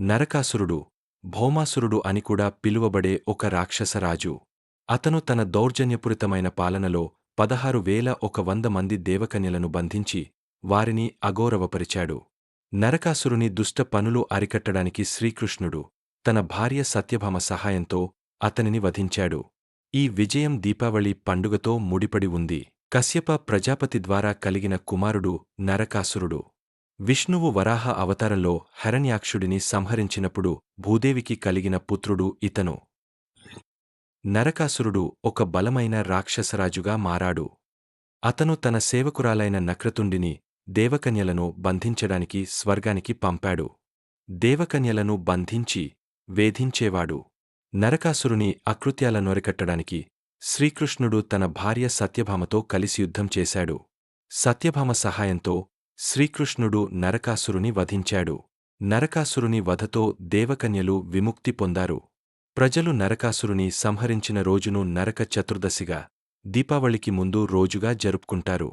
నరకాసురుడు భౌమాసురుడు అని కూడా పిలువబడే ఒక రాక్షసరాజు. అతను తన దౌర్జన్యపూరితమైన పాలనలో పదహారు వేల ఒక వంద మంది దేవకన్యలను బంధించి వారిని అగౌరవపరిచాడు. నరకాసురుని దుష్ట పనులు అరికట్టడానికి శ్రీకృష్ణుడు తన భార్య సత్యభామ సహాయంతో అతనిని వధించాడు. ఈ విజయం దీపావళి పండుగతో ముడిపడి ఉంది. కశ్యప ప్రజాపతి ద్వారా కలిగిన కుమారుడు నరకాసురుడు. విష్ణువు వరాహ అవతారంలో హరణ్యాక్షుడిని సంహరించినప్పుడు భూదేవికి కలిగిన పుత్రుడు ఇతను. నరకాసురుడు ఒక బలమైన రాక్షసరాజుగా మారాడు. అతను తన సేవకురాలైన నక్రతుండిని దేవకన్యలను బంధించడానికి స్వర్గానికి పంపాడు. దేవకన్యలను బంధించి వేధించేవాడు. నరకాసురుని అకృత్యాలను అరికట్టడానికి శ్రీకృష్ణుడు తన భార్య సత్యభామతో కలిసి యుద్ధం చేశాడు. సత్యభామ సహాయంతో శ్రీకృష్ణుడు నరకాసురుని వధించాడు. నరకాసురుని వధతో దేవకన్యలు విముక్తి పొందారు. ప్రజలు నరకాసురుని సంహరించిన రోజును నరక చతుర్దశిగా దీపావళికి ముందు రోజుగా జరుపుకుంటారు.